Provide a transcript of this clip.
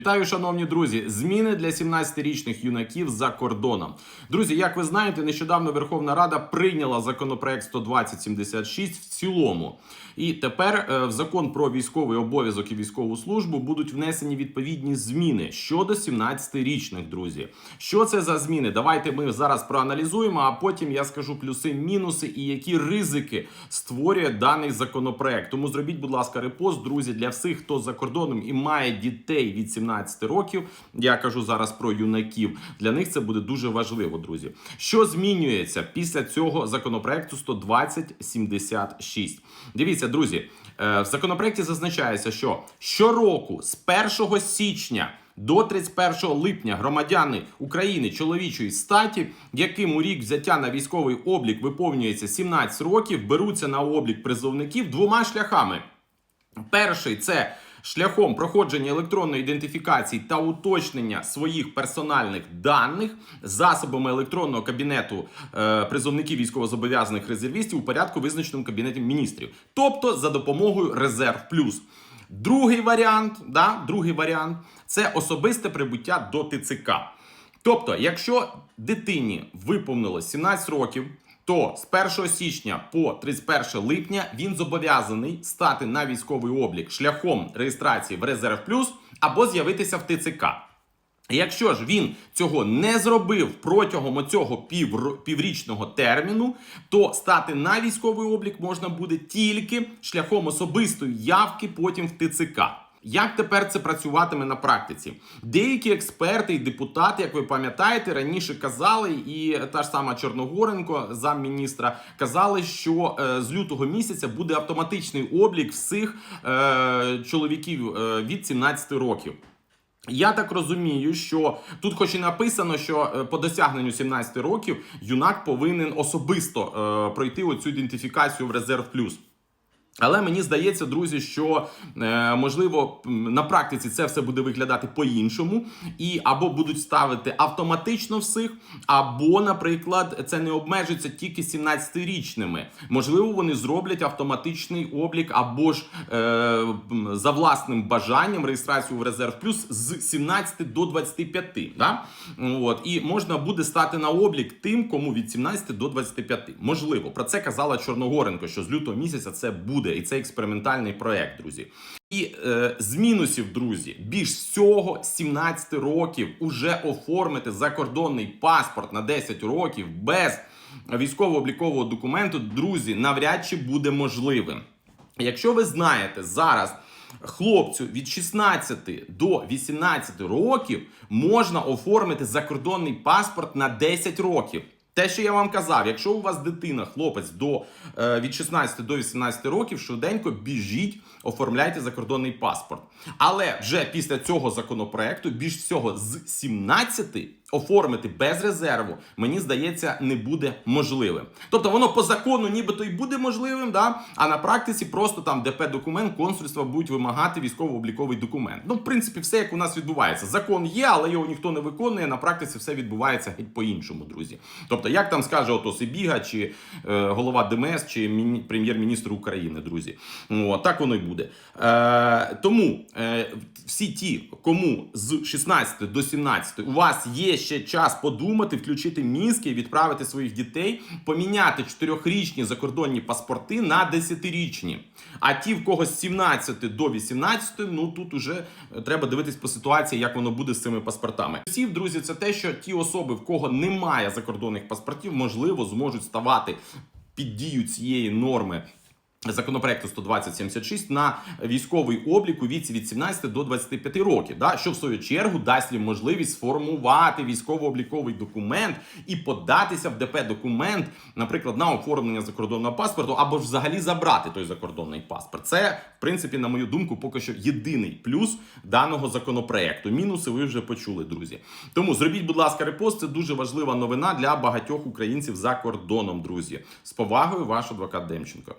Вітаю, шановні друзі! Зміни для 17-річних юнаків за кордоном. Друзі, як ви знаєте, нещодавно Верховна Рада прийняла законопроект 12076 в цілому. І тепер е, в закон про військовий обов'язок і військову службу будуть внесені відповідні зміни щодо 17-річних друзі. Що це за зміни? Давайте ми зараз проаналізуємо, а потім я скажу плюси, мінуси і які ризики створює даний законопроект. Тому зробіть, будь ласка, репост, друзі, для всіх, хто за кордоном і має дітей від 17 років. Я кажу зараз про юнаків. Для них це буде дуже важливо, друзі. Що змінюється після цього законопроекту 12076? Дивіться, друзі, е, в законопроекті зазначається, що щороку з 1 січня. До 31 липня громадяни України чоловічої статі, яким у рік взяття на військовий облік виповнюється 17 років, беруться на облік призовників двома шляхами. Перший це шляхом проходження електронної ідентифікації та уточнення своїх персональних даних засобами електронного кабінету е, призовників військовозобов'язаних резервістів у порядку, визначеному кабінетом міністрів, тобто за допомогою Резерв Плюс. Другий варіант, да, другий варіант це особисте прибуття до ТЦК. Тобто, якщо дитині виповнилось 17 років, то з 1 січня по 31 липня він зобов'язаний стати на військовий облік шляхом реєстрації в Резерв Плюс або з'явитися в ТЦК. Якщо ж він цього не зробив протягом цього пів, піврічного терміну, то стати на військовий облік можна буде тільки шляхом особистої явки потім в ТЦК. Як тепер це працюватиме на практиці? Деякі експерти і депутати, як ви пам'ятаєте, раніше казали, і та ж сама Чорногоренко, замміністра, казали, що е, з лютого місяця буде автоматичний облік всіх е, чоловіків е, від 17 років. Я так розумію, що тут, хоч і написано, що е, по досягненню 17 років юнак повинен особисто е, пройти оцю ідентифікацію в резерв плюс. Але мені здається, друзі, що е, можливо на практиці це все буде виглядати по-іншому, і або будуть ставити автоматично всіх, або, наприклад, це не обмежиться тільки 17-річними. Можливо, вони зроблять автоматичний облік, або ж е, за власним бажанням реєстрацію в резерв плюс з 17 до 25. Да? От і можна буде стати на облік тим, кому від 17 до 25. Можливо, про це казала Чорногоренко, що з лютого місяця це буде, і це експериментальний проект, друзі. І е, з мінусів, друзі, більш всього з 17 років уже оформити закордонний паспорт на 10 років без військово-облікового документу, друзі, навряд чи буде можливим. Якщо ви знаєте зараз. Хлопцю від 16 до 18 років можна оформити закордонний паспорт на 10 років. Те, що я вам казав, якщо у вас дитина, хлопець до е, від 16 до 18 років, швиденько біжіть, оформляйте закордонний паспорт. Але вже після цього законопроекту, більш всього з 17 оформити без резерву, мені здається, не буде можливим. Тобто воно по закону, нібито і буде можливим, да? а на практиці просто там ДП-документ консульства будуть вимагати військово-обліковий документ. Ну, в принципі, все як у нас відбувається. Закон є, але його ніхто не виконує. На практиці все відбувається геть по-іншому, друзі. Тобто, як там скаже ото Сибіга, чи е, голова ДМС, чи міні- прем'єр-міністр України, друзі. О, так воно й буде. Е, тому е, всі ті, кому з 16 до 17 у вас є ще час подумати, включити мізки, відправити своїх дітей, поміняти 4-річні закордонні паспорти на 10-річні. А ті, в кого з 17 до 18, ну тут уже треба дивитись по ситуації, як воно буде з цими паспортами. Всі, друзі, це те, що ті особи, в кого немає закордонних паспортів, можливо, зможуть ставати під дію цієї норми. Законопроекту 12076 на військовий облік у віці від 17 до 25 років, да, що в свою чергу дасть їм можливість сформувати військово-обліковий документ і податися в ДП документ, наприклад, на оформлення закордонного паспорту, або ж взагалі забрати той закордонний паспорт. Це, в принципі, на мою думку, поки що єдиний плюс даного законопроекту. Мінуси ви вже почули, друзі. Тому зробіть, будь ласка, репост. Це дуже важлива новина для багатьох українців за кордоном, друзі. З повагою, ваш адвокат Демченко.